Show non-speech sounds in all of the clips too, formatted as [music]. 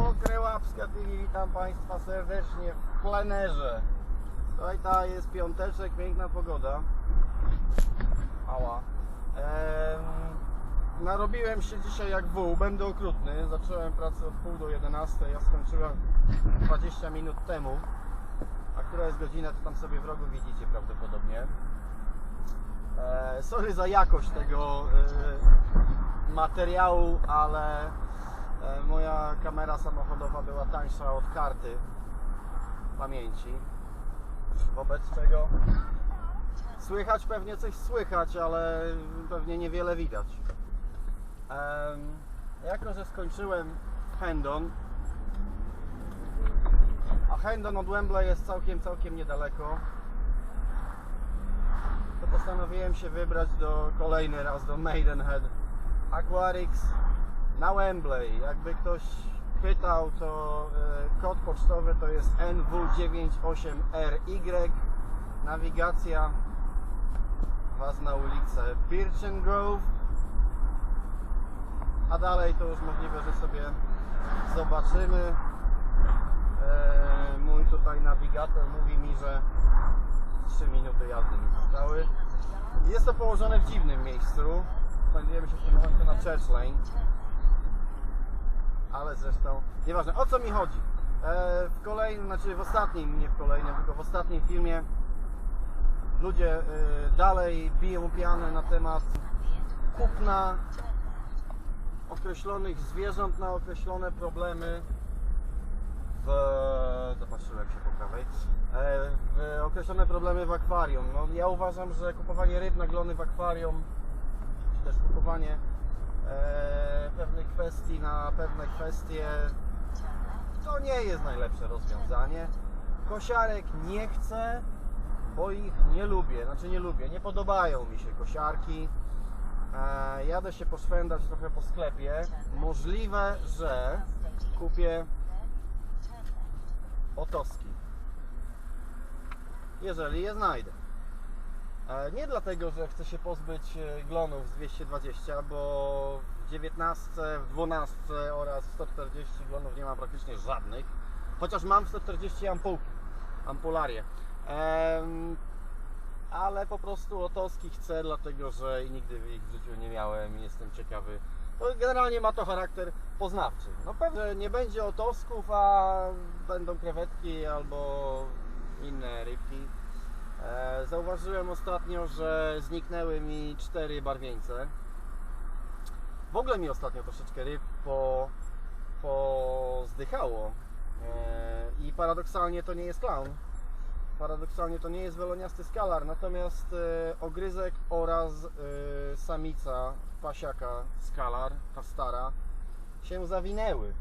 Mokre Łapska TV, witam Państwa serdecznie w plenerze. Tutaj ta jest piąteczek, piękna pogoda. Ała. Em, narobiłem się dzisiaj jak wół, będę okrutny. Zacząłem pracę od pół do 11, ja skończyłem 20 minut temu. A która jest godzina, to tam sobie w rogu widzicie prawdopodobnie. E, sorry za jakość tego e, materiału, ale moja kamera samochodowa była tańsza od karty pamięci. Wobec czego słychać pewnie coś słychać, ale pewnie niewiele widać. Jako, że skończyłem Hendon, a Hendon od Wembley jest całkiem, całkiem niedaleko, to postanowiłem się wybrać do kolejny raz do Maidenhead Aquarics na Wembley. Jakby ktoś pytał, to e, kod pocztowy to jest NW98RY. Nawigacja Was na ulicę Birchen Grove. A dalej to już możliwe, że sobie zobaczymy. E, mój tutaj nawigator mówi mi, że 3 minuty jazdy mi zostały. Jest to położone w dziwnym miejscu. Znajdujemy się w tym momencie na Church Lane. Ale zresztą nieważne. O co mi chodzi? E, w kolejnym, znaczy w ostatnim, nie w kolejnym, tylko w ostatnim filmie ludzie e, dalej biją pianę na temat kupna określonych zwierząt na określone problemy w... Zobaczyłem się po. E, w określone problemy w akwarium. No, ja uważam, że kupowanie ryb na glony w akwarium, czy też kupowanie e, pewnych kwestii na pewne kwestie, to nie jest najlepsze rozwiązanie. Kosiarek nie chcę, bo ich nie lubię. Znaczy nie lubię, nie podobają mi się kosiarki. E, jadę się poszwędać trochę po sklepie. Możliwe, że kupię otoski. Jeżeli je znajdę. E, Nie dlatego, że chcę się pozbyć e, glonów z 220, bo w 19, w 12 oraz w 140 glonów nie mam praktycznie żadnych. Chociaż mam w 140 ampulki, ampularię. Em, ale po prostu otoski chcę, dlatego że nigdy ich w życiu nie miałem i jestem ciekawy. No, generalnie ma to charakter poznawczy. No pewnie nie będzie otosków, a będą krewetki albo inne rybki. E, zauważyłem ostatnio, że zniknęły mi cztery barwieńce. W ogóle mi ostatnio troszeczkę ryb po, po zdychało. E, I paradoksalnie to nie jest clown. Paradoksalnie to nie jest weloniasty skalar, natomiast e, ogryzek oraz samica pasiaka skalar, ta stara, się zawinęły.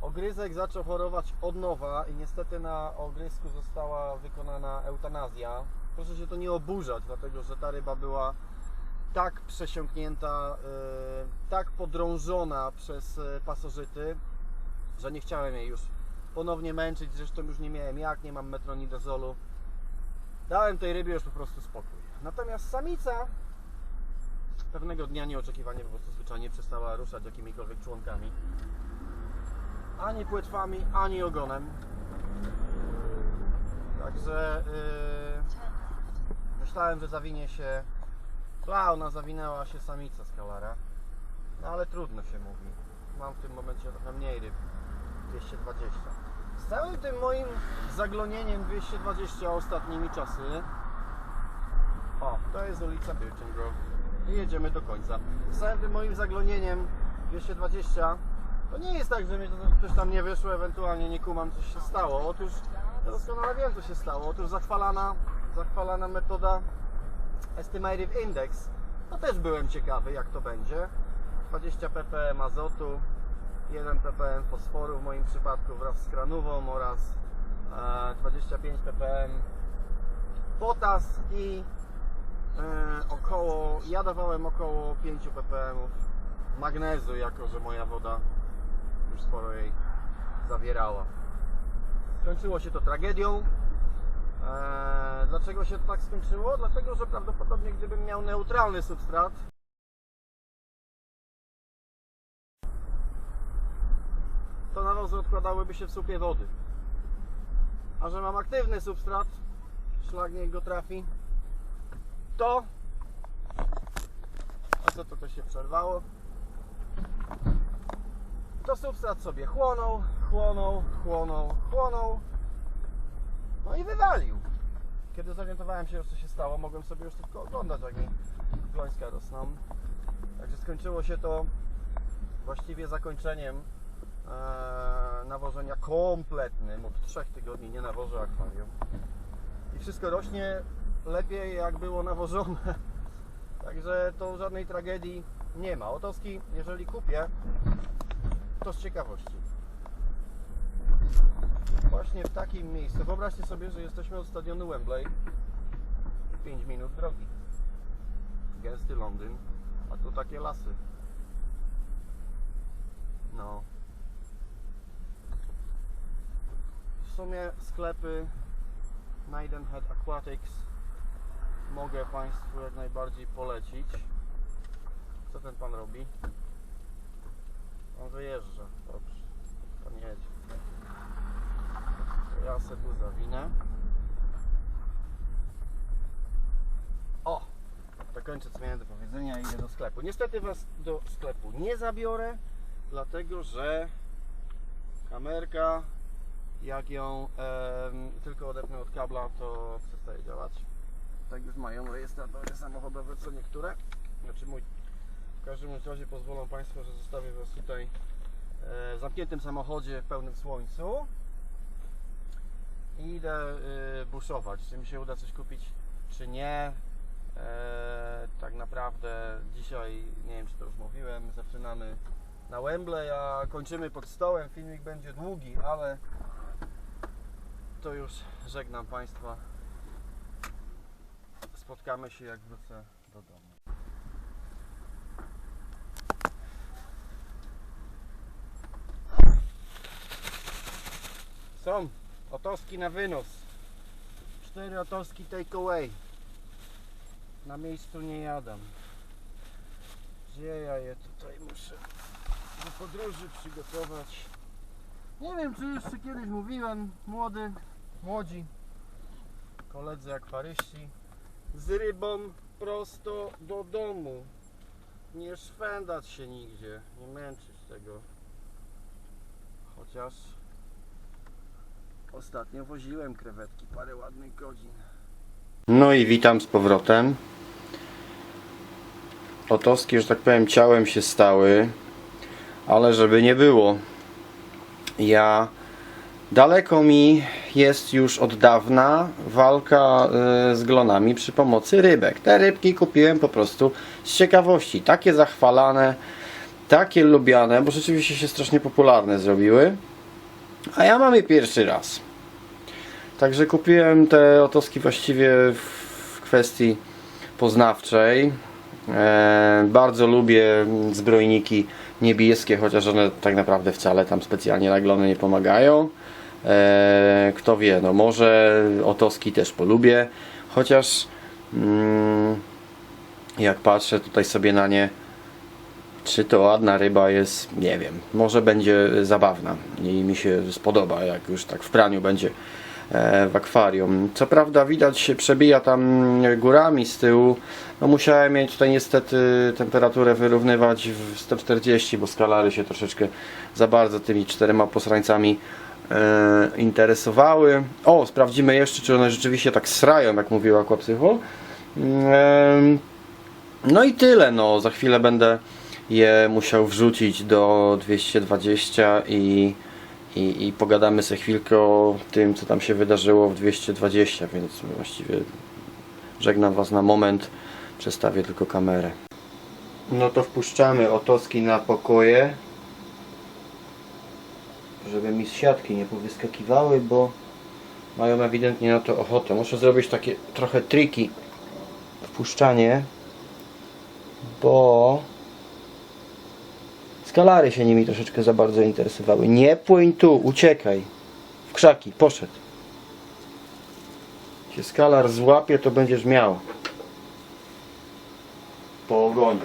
Ogryzek zaczął chorować od nowa i niestety na ogrysku została wykonana eutanazja. Proszę się to nie oburzać, dlatego że ta ryba była tak przesiąknięta, e, tak podrążona przez e, pasożyty, że nie chciałem jej już ponownie męczyć, zresztą już nie miałem jak, nie mam metronidazolu. Dałem tej rybie już po prostu spokój. Natomiast samica pewnego dnia nieoczekiwanie po prostu zwyczajnie przestała ruszać jakimikolwiek członkami. Ani płetwami, ani ogonem. Także yy, myślałem, że zawinie się klauna, zawinęła się samica skalara. No ale trudno się mówi. Mam w tym momencie trochę mniej ryb. 220. Z całym tym moim zaglonieniem 220 ostatnimi czasy. O, to jest ulica Birchen Grove. I jedziemy do końca. Z całym tym moim zaglonieniem 220 to nie jest tak, że mi to coś tam nie wyszło, ewentualnie nie kumam, coś się stało. Otóż ja doskonale wiem, co się stało. Otóż zachwalana, zachwalana metoda Estimated Index. To też byłem ciekawy, jak to będzie. 20 ppm azotu, 1 ppm fosforu w moim przypadku wraz z kranową oraz e, 25 ppm potas i e, około, ja dawałem około 5 ppm magnezu, jako że moja woda już sporo jej zawierała. Skończyło się to tragedią. E, dlaczego się to tak skończyło? Dlatego, że prawdopodobnie gdybym miał neutralny substrat, to nawozy odkładałyby się w słupie wody. A że mam aktywny substrat, szlak niech go trafi, to... A co to, to się przerwało? To substrat sobie chłonął, chłonął, chłonął, chłonął. No i wywalił. Kiedy zorientowałem się co się stało, mogłem sobie już tylko oglądać jak mi glońska rosną. Także skończyło się to właściwie zakończeniem e, nawożenia kompletnym. Od trzech tygodni nie nawożę akwarium. I wszystko rośnie lepiej jak było nawożone. [laughs] Także to żadnej tragedii nie ma. Otoski, jeżeli kupię, to z ciekawości. Właśnie w takim miejscu. Wyobraźcie sobie, że jesteśmy od stadionu Wembley 5 minut drogi. Gęsty Londyn, a tu takie lasy. No. W sumie sklepy Maidenhead Aquatics mogę Państwu jak najbardziej polecić. Co ten Pan robi? On wyjeżdża. Dobrze. Pan jedzie. To ja se tu zawinę. O! To kończę co miałem do powiedzenia i idę do sklepu. Niestety Was do sklepu nie zabiorę, dlatego że kamerka jak ją em, tylko odepnę od kabla, to przestaje działać. Tak już mają rejestratory samochodowe, co niektóre. Znaczy mój. W każdym razie pozwolą Państwo, że zostawię Was tutaj e, w zamkniętym samochodzie w pełnym słońcu i idę y, buszować. Czy mi się uda coś kupić, czy nie. E, tak naprawdę dzisiaj, nie wiem czy to już mówiłem, zaczynamy na Wembley, a kończymy pod stołem. Filmik będzie długi, ale to już żegnam Państwa. Spotkamy się jak wrócę do domu. Są otoski na wynos. Cztery otoski take away. Na miejscu nie jadam. Gdzie ja je tutaj muszę do podróży przygotować? Nie wiem, czy jeszcze kiedyś mówiłem, młody, młodzi koledzy akwaryści z rybą prosto do domu. Nie szwendać się nigdzie, nie męczyć tego. Chociaż ostatnio woziłem krewetki parę ładnych godzin. No i witam z powrotem. Otoski, że tak powiem, ciałem się stały, ale żeby nie było. Ja daleko mi jest już od dawna walka y, z glonami przy pomocy rybek. Te rybki kupiłem po prostu z ciekawości. Takie zachwalane, takie lubiane, bo rzeczywiście się strasznie popularne zrobiły. A ja mam je pierwszy raz. Także kupiłem te otoski właściwie w kwestii poznawczej. E, bardzo lubię zbrojniki niebieskie, chociaż one tak naprawdę wcale tam specjalnie na glony nie pomagają. E, kto wie, no może otoski też polubię, chociaż mm, jak patrzę tutaj sobie na nie, czy to ładna ryba jest, nie wiem, może będzie zabawna i mi się spodoba, jak już tak w praniu będzie w akwarium. Co prawda widać się przebija tam górami z tyłu. No musiałem mieć tutaj niestety temperaturę wyrównywać w 140, bo skalary się troszeczkę za bardzo tymi czterema posrańcami e, interesowały. O, sprawdzimy jeszcze, czy one rzeczywiście tak srają, jak mówił Aquapsycho. Em, no i tyle, no za chwilę będę je musiał wrzucić do 220 i, i, i pogadamy sobie chwilkę o tym, co tam się wydarzyło w 220, więc właściwie żegnam Was na moment, przestawię tylko kamerę. No to wpuszczamy otoski na pokoje, żeby mi z siatki nie powyskakiwały, bo mają ewidentnie na to ochotę. Muszę zrobić takie trochę triki wpuszczanie, bo skalary się nimi troszeczkę za bardzo interesowały. Nie płyń tu, uciekaj. W krzaki, poszedł. Cię skalar złapie, to będziesz miał. Po ogonie.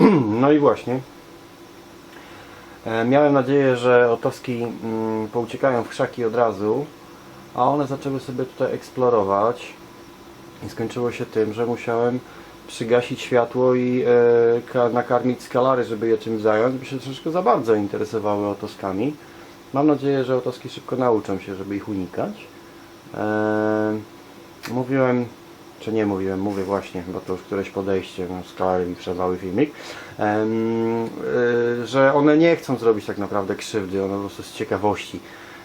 [clears throat] No i właśnie. E, Miałem nadzieję, że otoski mm, pouciekają w krzaki od razu, a one zaczęły sobie tutaj eksplorować. I skończyło się tym, że musiałem przygasić światło i e, ka- nakarmić skalary, żeby je czymś zająć, bo się troszeczkę za bardzo interesowały otoskami. Mam nadzieję, że otoski szybko nauczą się, żeby ich unikać. E, mówiłem, czy nie mówiłem, mówię właśnie, bo to już któreś podejście, no, skalary mi przerwały filmik, em, y, że one nie chcą zrobić tak naprawdę krzywdy, one po prostu z ciekawości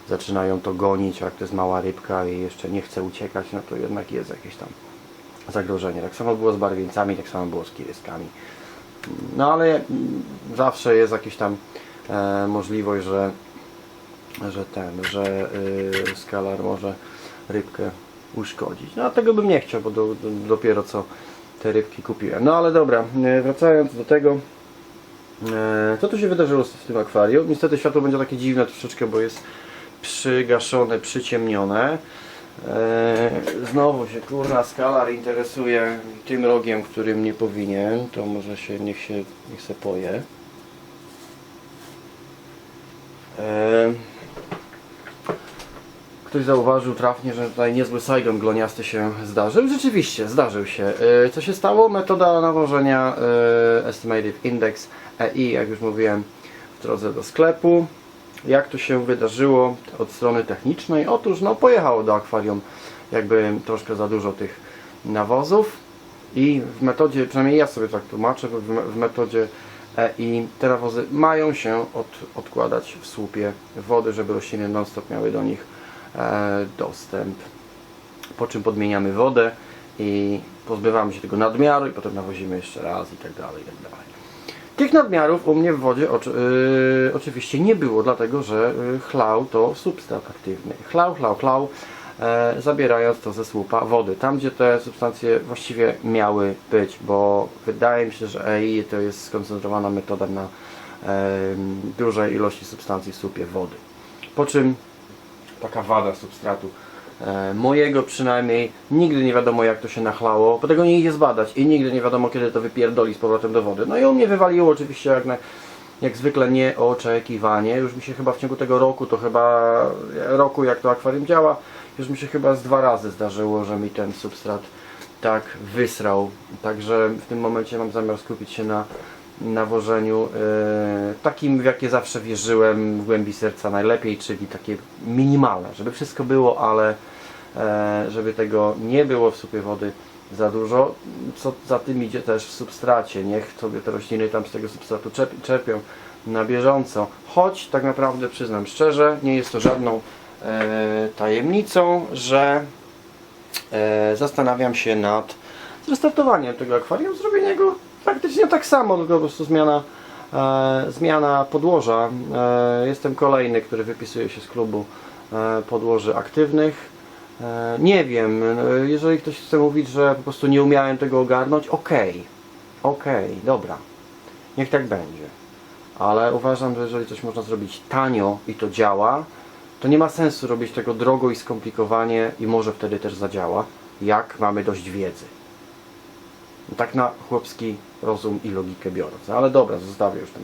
zaczynają to gonić, a jak to jest mała rybka i jeszcze nie chce uciekać, no to jednak jest jakieś tam zagrożenie. Tak samo było z barwieńcami, tak samo było z kiryskami. No ale zawsze jest jakaś tam e, możliwość, że, że ten, że y, skalar może rybkę uszkodzić. No a tego bym nie chciał, bo do, do, dopiero co te rybki kupiłem. No ale dobra, e, wracając do tego, e, co tu się wydarzyło w tym akwarium? Niestety światło będzie takie dziwne troszeczkę, bo jest przygaszone, przyciemnione. E, Znowu się kurna skalar interesuje tym rogiem, którym nie powinien. To może się, niech się, niech se poje. E, Ktoś zauważył trafnie, że tutaj niezły Saigon gloniasty się zdarzył. Rzeczywiście, zdarzył się. E, Co się stało? Metoda nawożenia Estimated Index EI, jak już mówiłem, w drodze do sklepu. Jak to się wydarzyło od strony technicznej? Otóż no, pojechało do akwarium jakby troszkę za dużo tych nawozów i w metodzie, przynajmniej ja sobie tak tłumaczę, w, metodzie EI te nawozy mają się od, odkładać w słupie wody, żeby rośliny non-stop miały do nich e, dostęp. Po czym podmieniamy wodę i pozbywamy się tego nadmiaru i potem nawozimy jeszcze raz i tak dalej, i tak dalej. Tych nadmiarów u mnie w wodzie oczy, yy, oczywiście nie było, dlatego że yy, chlał to substrat aktywny. Chlał, chlał, chlał, e, zabierając to ze słupa wody. Tam, gdzie te substancje właściwie miały być, bo wydaje mi się, że EI to jest skoncentrowana metoda na dużej ilości substancji w słupie wody. Po czym taka wada substratu mojego przynajmniej nigdy nie wiadomo jak to się nachlało, bo tego nie idzie zbadać i nigdy nie wiadomo kiedy to wypierdoli z powrotem do wody. No i u mnie wywaliło oczywiście jak, na, jak zwykle nieoczekiwanie. Już mi się chyba w ciągu tego roku, to chyba roku jak to akwarium działa, już mi się chyba z dwa razy zdarzyło, że mi ten substrat tak wysrał. Także w tym momencie mam zamiar skupić się na nawożeniu e, takim, w jakie zawsze wierzyłem w głębi serca najlepiej, czyli takie minimalne, żeby wszystko było, ale e, żeby tego nie było w supie wody za dużo, co za tym idzie też w substracie. Niech sobie te rośliny tam z tego substratu czerp- czerpią na bieżąco. Choć tak naprawdę przyznam szczerze, nie jest to żadną e, tajemnicą, że e, zastanawiam się nad zrestartowaniem tego akwarium, zrobienia go praktycznie tak samo, tylko po prostu zmiana, e, zmiana podłoża. E, jestem kolejny, który wypisuje się z klubu e, podłoży aktywnych. E, nie wiem, e, jeżeli ktoś chce mówić, że po prostu nie umiałem tego ogarnąć, okej, okej, dobra, niech tak będzie. Ale uważam, że jeżeli coś można zrobić tanio i to działa, to nie ma sensu robić tego drogo i skomplikowanie i może wtedy też zadziała, jak mamy dość wiedzy. Tak na chłopski rozum i logikę biorąc. Ale dobra, zostawię już ten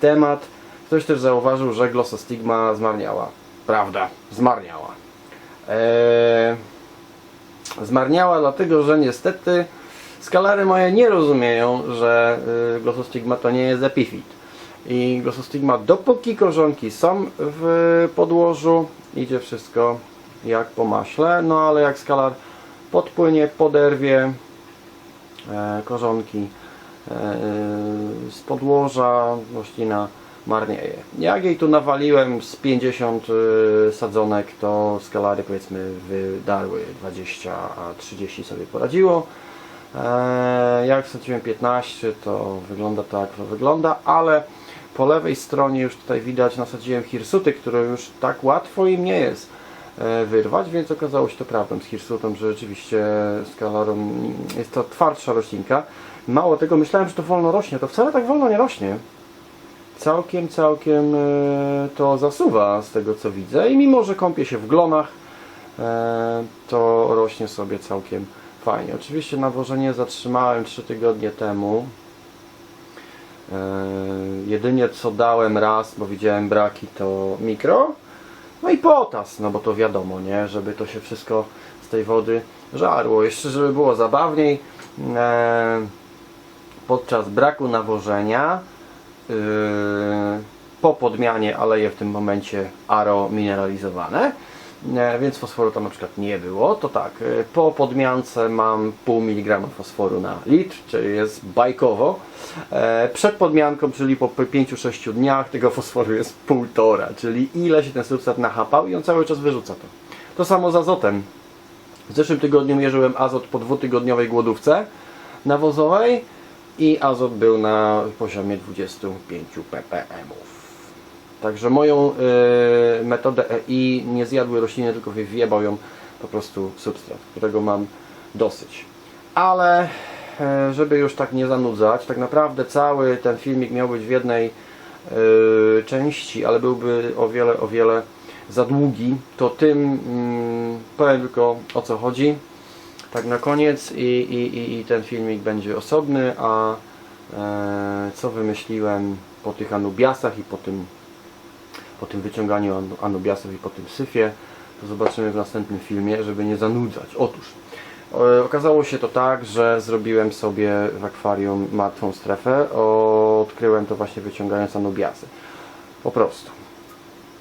temat. Ktoś też zauważył, że glosostigma zmarniała. Prawda, zmarniała. Eee, zmarniała dlatego, że niestety skalary moje nie rozumieją, że y, glosostigma to nie jest epifit. I glosostigma dopóki korzonki są w podłożu, idzie wszystko jak po maśle. No ale jak skalar podpłynie, poderwie, e, korzonki z podłoża, roślina marnieje. Jak jej tu nawaliłem z 50 e, sadzonek, to skalary powiedzmy wydarły 20, a 30 sobie poradziło. E, Jak wsadziłem 15, to wygląda tak, to wygląda, ale po lewej stronie już tutaj widać nasadziłem hirsuty, które już tak łatwo im nie jest e, wyrwać, więc okazało się to prawdą z hirsutą, że rzeczywiście skalarą jest to twardsza roślinka. Mało tego, myślałem, że to wolno rośnie, to wcale tak wolno nie rośnie. Całkiem, całkiem e, to zasuwa z tego co widzę i mimo, że kąpie się w glonach, e, to rośnie sobie całkiem fajnie. Oczywiście nawożenie zatrzymałem 3 tygodnie temu. E, jedynie co dałem raz, bo widziałem braki, to mikro. No i potas, no bo to wiadomo, nie? Żeby to się wszystko z tej wody żarło. Jeszcze żeby było zabawniej, podczas braku nawożenia yy, po podmianie aleje w tym momencie aro mineralizowane. E, więc fosforu tam na przykład nie było. To tak, e, po podmiance mam pół miligrama fosforu na litr czyli jest bajkowo. E, przed podmianką, czyli po 5-6 dniach tego fosforu jest półtora czyli ile się ten substrat nachapał i on cały czas wyrzuca to. To samo z azotem. W zeszłym tygodniu mierzyłem azot po dwutygodniowej głodówce nawozowej i azot był na poziomie 25 ppm. Także moją y, metodę EI nie zjadły rośliny, tylko wjebał ją po prostu substrat, którego mam dosyć. Ale e, żeby już tak nie zanudzać, tak naprawdę cały ten filmik miał być w jednej y, części, ale byłby o wiele, o wiele za długi, to tym mm, powiem tylko o co chodzi tak na koniec i, i, i- ten filmik będzie osobny, a e, co wymyśliłem po tych Anubiasach i po tym, po tym wyciąganiu Anu- Anubiasów i po tym syfie, to zobaczymy w następnym filmie, żeby nie zanudzać. Otóż e, okazało się to tak, że zrobiłem sobie w akwarium martwą strefę, odkryłem to właśnie wyciągając Anubiasy. Po prostu.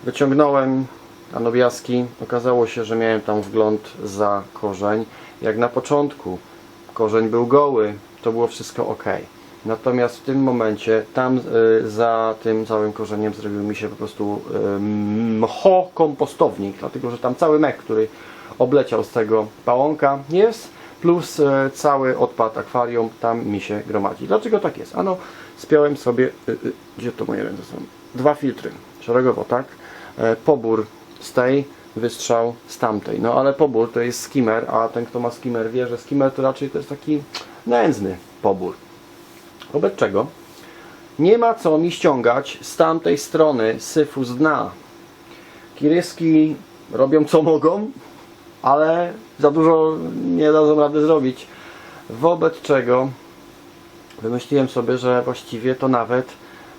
Wyciągnąłem anobiaski. Okazało się, że miałem tam wgląd za korzeń. Jak na początku korzeń był goły, to było wszystko ok. Natomiast w tym momencie tam y, za tym całym korzeniem zrobił mi się po prostu y, mcho kompostownik, dlatego że tam cały mech, który obleciał z tego pałąka jest, plus y, cały odpad akwarium tam mi się gromadzi. Dlaczego tak jest? Ano, spiąłem sobie, y, y, gdzie to moje ręce są? Dwa filtry, szeregowo, tak? E, pobór z tej, wystrzał z tamtej. No ale pobór to jest skimmer, a ten kto ma skimmer wie, że skimmer to raczej to jest taki nędzny pobór. Wobec czego nie ma co mi ściągać z tamtej strony syfu z dna. Kirieski robią co mogą, ale za dużo nie dadzą rady zrobić. Wobec czego wymyśliłem sobie, że właściwie to nawet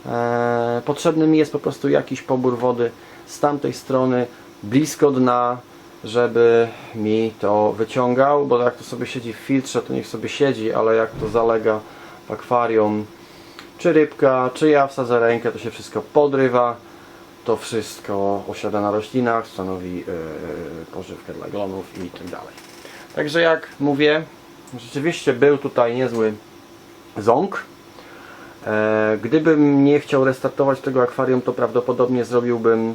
e, potrzebny mi jest po prostu jakiś pobór wody z tamtej strony, blisko dna, żeby mi to wyciągał, bo jak to sobie siedzi w filtrze, to niech sobie siedzi, ale jak to zalega w akwarium, czy rybka, czy ja wsadzę rękę, to się wszystko podrywa. To wszystko osiada na roślinach, stanowi yy, pożywkę dla glonów i tak dalej. Także jak mówię, rzeczywiście był tutaj niezły ząg. E, Gdybym nie chciał restartować tego akwarium, to prawdopodobnie zrobiłbym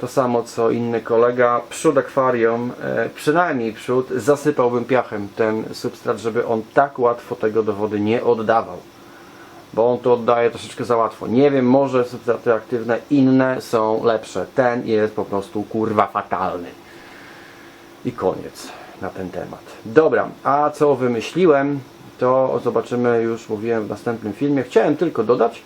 to samo co inny kolega. Przód akwarium, e, przynajmniej przód, zasypałbym piachem ten substrat, żeby on tak łatwo tego do wody nie oddawał. Bo on to oddaje troszeczkę za łatwo. Nie wiem, może substraty aktywne inne są lepsze. Ten jest po prostu kurwa fatalny. I koniec na ten temat. Dobra, a co wymyśliłem, to zobaczymy już, mówiłem w następnym filmie. Chciałem tylko dodać,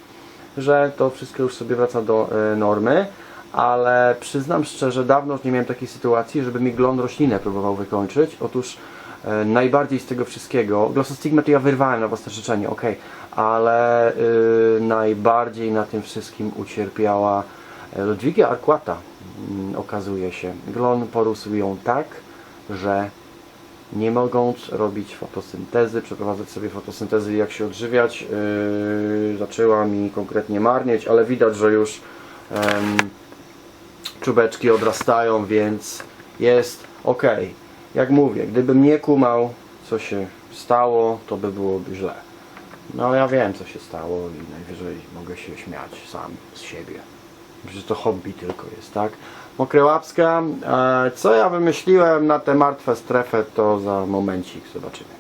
że to wszystko już sobie wraca do e, normy, ale przyznam szczerze, dawno już nie miałem takiej sytuacji, żeby mi glon roślinę próbował wykończyć. Otóż e, najbardziej z tego wszystkiego, glossostigmę to ja wyrwałem na własne życzenie, ok, ale y, najbardziej na tym wszystkim ucierpiała e, Ludwigia Arquata, mm, okazuje się. Glon porósł ją tak, że nie mogąc robić fotosyntezy, przeprowadzać sobie fotosyntezy, jak się odżywiać, yy, zaczęła mi konkretnie marnieć, ale widać, że już czubeczki odrastają, więc jest ok. Jak mówię, gdybym nie kumał, co się stało, to by byłoby źle. No ja wiem, co się stało i najwyżej mogę się śmiać sam z siebie. Że to hobby tylko jest, tak? Mokrełapska. E, co ja wymyśliłem na tę martwą strefę, to za momencik zobaczymy.